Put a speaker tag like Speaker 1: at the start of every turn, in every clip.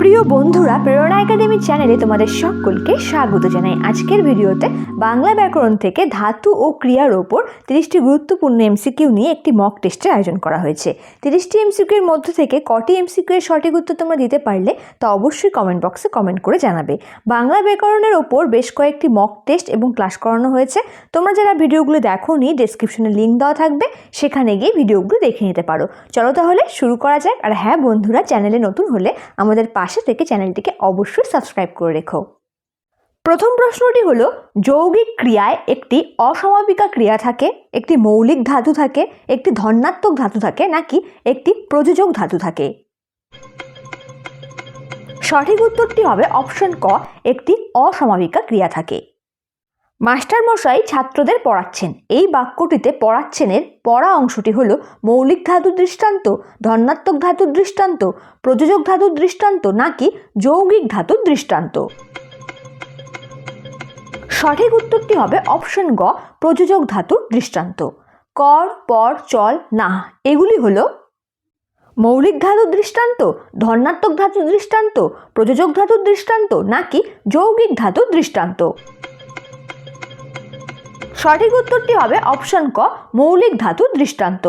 Speaker 1: প্রিয় বন্ধুরা, প্রেরণা একাডেমি চ্যানেলে তোমাদের সকলকে স্বাগত জানাই। আজকের ভিডিওতে বাংলা ব্যাকরণ থেকে ধাতু ও ক্রিয়ার ওপর তিরিশটি গুরুত্বপূর্ণ এমসিকিউ নিয়ে একটি মক টেস্টের আয়োজন করা হয়েছে। তিরিশটি এমসিকিউ এর মধ্য থেকে কটি এমসিকিউ এর সঠিক উত্তর তোমরা দিতে পারলে তা অবশ্যই কমেন্ট বক্সে কমেন্ট করে জানাবে। বাংলা ব্যাকরণের ওপর বেশ কয়েকটি মক টেস্ট এবং ক্লাস করানো হয়েছে। তোমরা যারা ভিডিওগুলো দেখো নি ডেসক্রিপশনে লিঙ্ক দেওয়া থাকবে। সেখানে গিয়ে ভিডিওগুলো দেখে নিতে পারো। চলো তাহলে শুরু করা যাক। আর হ্যাঁ বন্ধুরা, চ্যানেলে নতুন হলে আমাদের পাশে থেকে চ্যানেলটিকে অবশ্যই সাবস্ক্রাইব করে রেখো। প্রথম প্রশ্নটি হলো, যৌগিক ক্রিয়ায় একটি অসমাপিকা ক্রিয়া থাকে, একটি মৌলিক ধাতু থাকে, একটি ধনাত্মক ধাতু থাকে নাকি একটি প্রযোজক ধাতু থাকে? সঠিক উত্তরটি হবে অপশন ক, একটি অসমাপিকা ক্রিয়া থাকে। মাস্টার মশাই ছাত্রদের পড়াচ্ছেন। এই বাক্যটিতে পড়াচ্ছেনের পড়া অংশটি হলো মৌলিক ধাতুর দৃষ্টান্ত, ধনাত্মক ধাতুর দৃষ্টান্ত, প্রযোজক ধাতুর দৃষ্টান্ত নাকি যৌগিক ধাতুর দৃষ্টান্ত। সঠিক উত্তরটি হবে অপশন গ, প্রযোজক ধাতুর দৃষ্টান্ত। কর, পর, চল না এগুলি হলো মৌলিক ধাতুর দৃষ্টান্ত, ধনাত্মক ধাতুর দৃষ্টান্ত, প্রযোজক ধাতুর দৃষ্টান্ত নাকি যৌগিক ধাতুর দৃষ্টান্ত। সঠিক উত্তরটি হবে অপশন ক, মৌলিক ধাতুর দৃষ্টান্ত।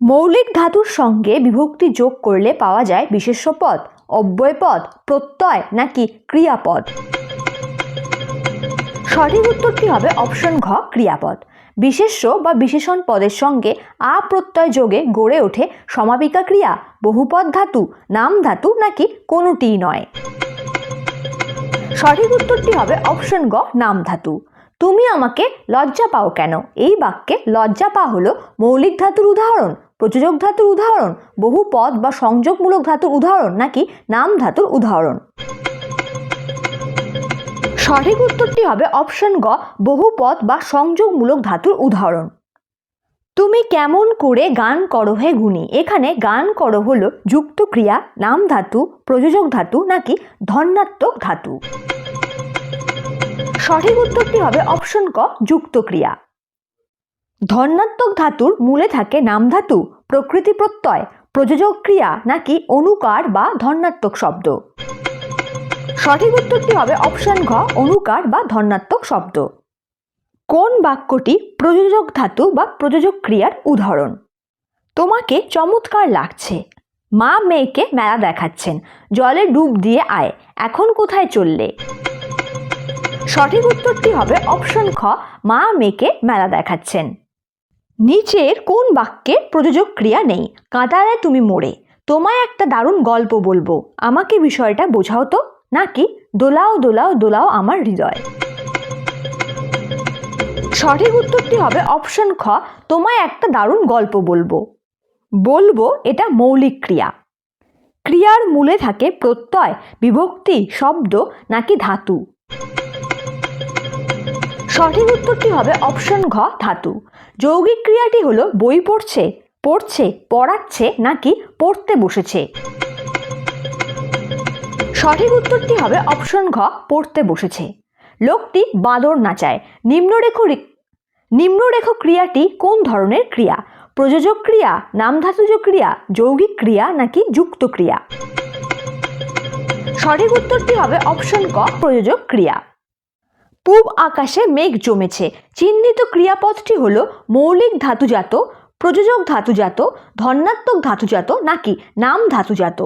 Speaker 1: মৌলিক ধাতুর সঙ্গে বিভক্তি যোগ করলে পাওয়া যায় বিশেষ্য পদ, অব্যয় পদ, প্রত্যয় নাকি ক্রিয়াপদ। সঠিক উত্তরটি হবে অপশন ঘ, ক্রিয়াপদ। বিশেষ্য বা বিশেষণ পদের সঙ্গে আ প্রত্যয় যোগে গড়ে ওঠে সমাপিকা ক্রিয়া, বহুপদ ধাতু, নাম ধাতু নাকি কোনোটিই নয়। সঠিক উত্তরটি হবে অপশন গ, নাম ধাতু। তুমি আমাকে লজ্জা পাও কেন? এই বাক্যে লজ্জা পা হলো মৌলিক ধাতুর উদাহরণ, প্রযোজক ধাতুর উদাহরণ, বহু পদ বা সংযোগমূলক ধাতুর উদাহরণ নাকি নাম ধাতুর উদাহরণ? সঠিক উত্তরটি হবে অপশন গ, বহু পদ বা সংযোগমূলক ধাতুর উদাহরণ। তুমি কেমন করে গান করো হে গুণী? এখানে গান করো হলো যুক্ত ক্রিয়া, নাম ধাতু, প্রযোজক ধাতু নাকি ধন্যাত্মক ধাতু। সঠিক উত্তরটি হবে? অপশন ক, যুক্ত ক্রিয়া। ধনাত্মক ধাতুর মূলে থাকে নাম ধাতু, প্রকৃতি প্রত্যয়, প্রযোজক ক্রিয়া নাকি অনুকার বা ধনাত্মক শব্দ? সঠিক উত্তরটি হবে? অপশন ঘ, অনুকার বা ধনাত্মক শব্দ। কোন বাক্যটি প্রযোজক ধাতু বা প্রযোজক ক্রিয়ার উদাহরণ? তোমাকে চমৎকার লাগছে। মা মেয়েকে মেলা দেখাচ্ছেন। জলে ডুব দিয়ে আয়। এখন কোথায় চললে? সঠিক উত্তরটি হবে অপশন খ, মা মেয়েকে মেলা দেখাচ্ছেন। নিচের কোন বাক্যে প্রযোজক ক্রিয়া নেই? কাঁদালে তুমি মোড়ে তোমায় একটা দারুণ গল্প বলব। আমাকে বিষয়টা বোঝাও তো। নাকি দোলাও দোলাও দোলাও আমার হৃদয়? সঠিক উত্তরটি হবে অপশন খ, তোমায় একটা দারুণ গল্প বলব। বলব এটা মৌলিক ক্রিয়া। ক্রিয়ার মূলে থাকে প্রত্যয়, বিভক্তি, শব্দ, নাকি ধাতু? সঠিক উত্তরটি হবে অপশন ঘ, ধাতু। যৌগিক ক্রিয়াটি হলো বই পড়ছে পড়ছে, পড়াচ্ছে নাকি পড়তে বসেছে। সঠিক উত্তরটি হবে অপশন ঘ, পড়তে বসেছে। লোকটি বাঁদর নাচায় নিম্নরেখ নিম্নরেখ ক্রিয়াটি কোন ধরনের ক্রিয়া? প্রযোজক ক্রিয়া নামধাতুজ ক্রিয়া, যৌগিক ক্রিয়া নাকি যুক্ত ক্রিয়া? সঠিক উত্তরটি হবে অপশন ক, প্রযোজক ক্রিয়া। পূব আকাশে মেঘ জমেছে। চিহ্নিত ক্রিয়াপদটি হল মৌলিক ধাতুজাত, প্রযোজক ধাতুজাত ধন্যাত্মক ধাতুজাত নাকি নাম ধাতুজাত।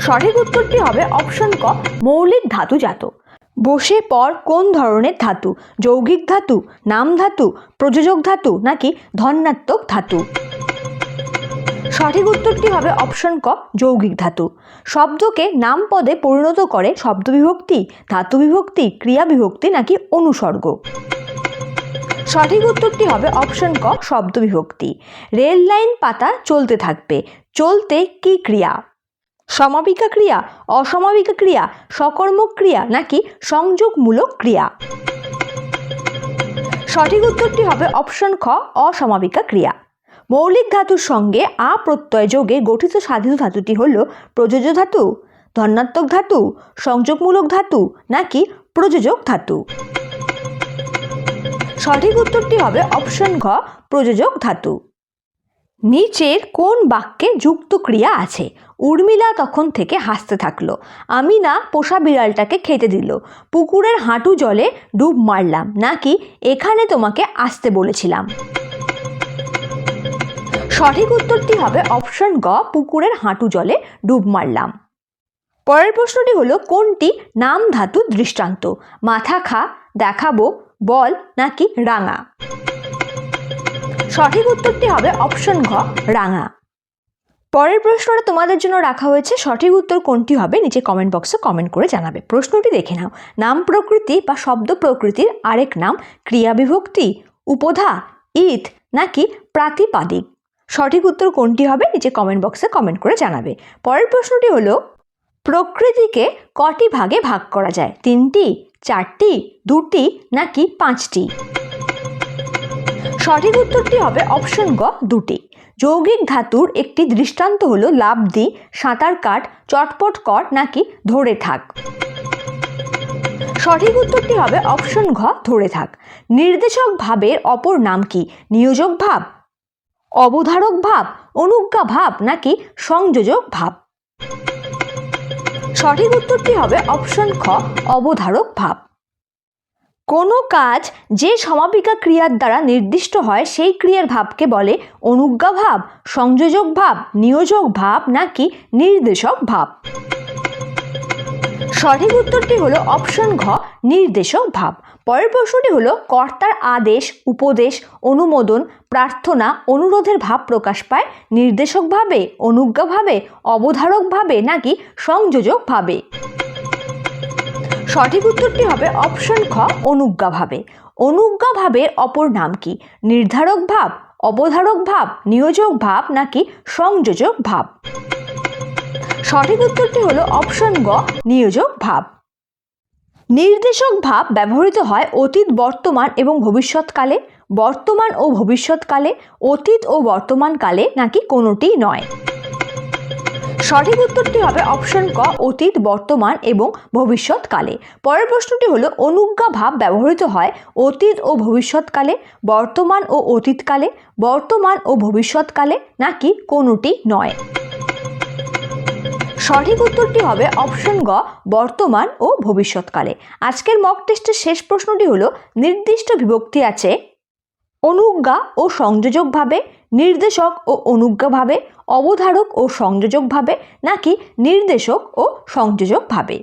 Speaker 1: সঠিক উত্তরটি হবে অপশন ক, মৌলিক ধাতুজাত। বসে পর কোন ধরনের ধাতু? যৌগিক ধাতু, নাম ধাতু, প্রযোজক ধাতু নাকি ধনাত্মক ধাতু? সঠিক উত্তরটি হবে? অপশন ক, যৌগিক ধাতু। শব্দকে নাম পদে পরিণত করে শব্দ বিভক্তি ধাতু বিভক্তি ক্রিয়া বিভক্তি নাকি অনুসর্গ? সঠিক উত্তরটি হবে? অপশন ক শব্দ বিভক্তি রেল লাইন পাতা চলতে থাকবে। চলতে কি ক্রিয়া? সমাপিকা ক্রিয়া অসমাপিকা ক্রিয়া, সকর্মক ক্রিয়া নাকি সংযোগমূলক ক্রিয়া? সঠিক উত্তরটি হবে? অপশন খ অসমাপিকা ক্রিয়া। মৌলিক ধাতুর সঙ্গে আ প্রত্যয় যোগে গঠিত সাধিত ধাতুটি হল প্রযোজ্য ধাতু, ধনাত্মক ধাতু, সংযোগমূলক ধাতু নাকি প্রযোজক ধাতু। সঠিক উত্তরটি হবে অপশন ঘ, প্রযোজক ধাতু। নিচের কোন বাক্যে যুক্ত ক্রিয়া আছে? উর্মিলা তখন থেকে হাসতে থাকল। আমি না পোষা বিড়ালটাকে খেতে দিল। পুকুরের হাঁটু জলে ডুব মারলাম, নাকি এখানে তোমাকে আসতে বলেছিলাম। সঠিক উত্তরটি হবে অপশন গ, পুকুরের হাঁটু জলে ডুব মারলাম। পরের প্রশ্নটি হলো, কোনটি নাম ধাতু দৃষ্টান্ত? মাথা খা, দেখাবো, বল, নাকি রাঙা? সঠিক উত্তরটি হবে অপশন ঘ, রাঙা। পরের প্রশ্নটা তোমাদের জন্য রাখা হয়েছে, সঠিক উত্তর কোনটি হবে নিচে কমেন্ট বক্সে কমেন্ট করে জানাবে। প্রশ্নটি দেখে নাও। নাম প্রকৃতি বা শব্দ প্রকৃতির আরেক নাম ক্রিয়া বিভক্তি উপধা ইথ নাকি প্রাতিপাদিক? সঠিক উত্তর কোনটি হবে নিচে কমেন্ট বক্সে কমেন্ট করে জানাবে। পরের প্রশ্নটি হলো, প্রকৃতিকে কটি ভাগে ভাগ করা যায়? তিনটি, চারটি, দুটি, নাকি পাঁচটি? সঠিক উত্তরটি হবে অপশন গ, দুটি। যৌগিক ধাতুর একটি দৃষ্টান্ত হলো লাভ দি সাঁতার কাট, চটপট কর, নাকি ধরে থাক। সঠিক উত্তরটি হবে অপশন ঘ, ধরে থাক। নির্দেশক ভাবের অপর নাম কি? নিয়োজক ভাব অবধারক ভাব, অনুজ্ঞা ভাব নাকি সংযোজক ভাব? সঠিক উত্তরটি হবে অপশন খ, অবধারক ভাব। কোনো কাজ যে সমাপিকা ক্রিয়ার দ্বারা নির্দিষ্ট হয়, সেই ক্রিয়ার ভাবকে বলে অনুজ্ঞা ভাব, সংযোজক ভাব, নিয়োজক ভাব নাকি নির্দেশক ভাব? সঠিক উত্তরটি হলো অপশন ঘ, নির্দেশক ভাব। পরের প্রশ্নটি হলো, কর্তার আদেশ, উপদেশ, অনুমোদন, প্রার্থনা, অনুরোধের ভাব প্রকাশ পায় নির্দেশকভাবে, অনুজ্ঞাভাবে, অবধারকভাবে নাকি সংযোজকভাবে? সঠিক উত্তরটি হবে অপশন খ, অনুজ্ঞাভাবে। অনুজ্ঞাভাবের অপর নাম কি? নির্ধারক ভাব অবধারক ভাব নিয়োজক ভাব নাকি সংযোজক ভাব সঠিক উত্তরটি হলো অপশন গ নিয়োজক ভাব নির্দেশক ভাব ব্যবহৃত হয় অতীত, বর্তমান এবং ভবিষ্যৎকালে। বর্তমান ও ভবিষ্যৎকালে, অতীত ও বর্তমানকালে নাকি কোনোটিই নয়। সঠিক উত্তরটি হবে অপশন ক, অতীত, বর্তমান এবং ভবিষ্যৎকালে। পরের প্রশ্নটি হলো, অনুজ্ঞা ভাব ব্যবহৃত হয় অতীত ও ভবিষ্যৎকালে, বর্তমান ও অতীতকালে, বর্তমান ও ভবিষ্যৎকালে নাকি কোনোটি নয়। সঠিক উত্তরটি হবে? অপশন গ, বর্তমান ও ভবিষ্যৎকালে। আজকের মক টেস্টের শেষ প্রশ্নটি হলো, নির্দিষ্ট বিভক্তি আছে অনুজ্ঞা ও সংযোজকভাবে নির্দেশক ও অনুজ্ঞাভাবে অবধারক ও সংযোজকভাবে নাকি নির্দেশক ও সংযোজকভাবে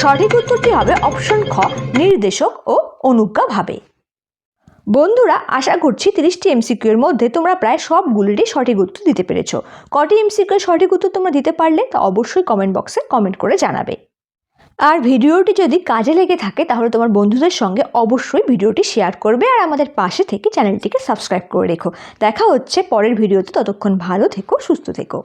Speaker 1: সঠিক উত্তরটি হবে অপশন খ, নির্দেশক ও অনুজ্ঞাভাবে বন্ধুরা, আশা করছি তিরিশটি এমসিকিউ এর মধ্যে তোমরা প্রায় সবগুলিরই সঠিক উত্তর দিতে পেরেছ। কটি এমসিকিউ এর সঠিক উত্তর তোমরা দিতে পারলে তা অবশ্যই কমেন্ট বক্সে কমেন্ট করে জানাবে। আর ভিডিওটি যদি কাজে লেগে থাকে, তাহলে তোমার বন্ধুদের সঙ্গে অবশ্যই ভিডিওটি শেয়ার করবে আর আমাদের পাশে থেকে চ্যানেলটিকে সাবস্ক্রাইব করে রেখো। দেখা হচ্ছে পরের ভিডিওতে, ততক্ষণ ভালো থেকো, সুস্থ থেকো।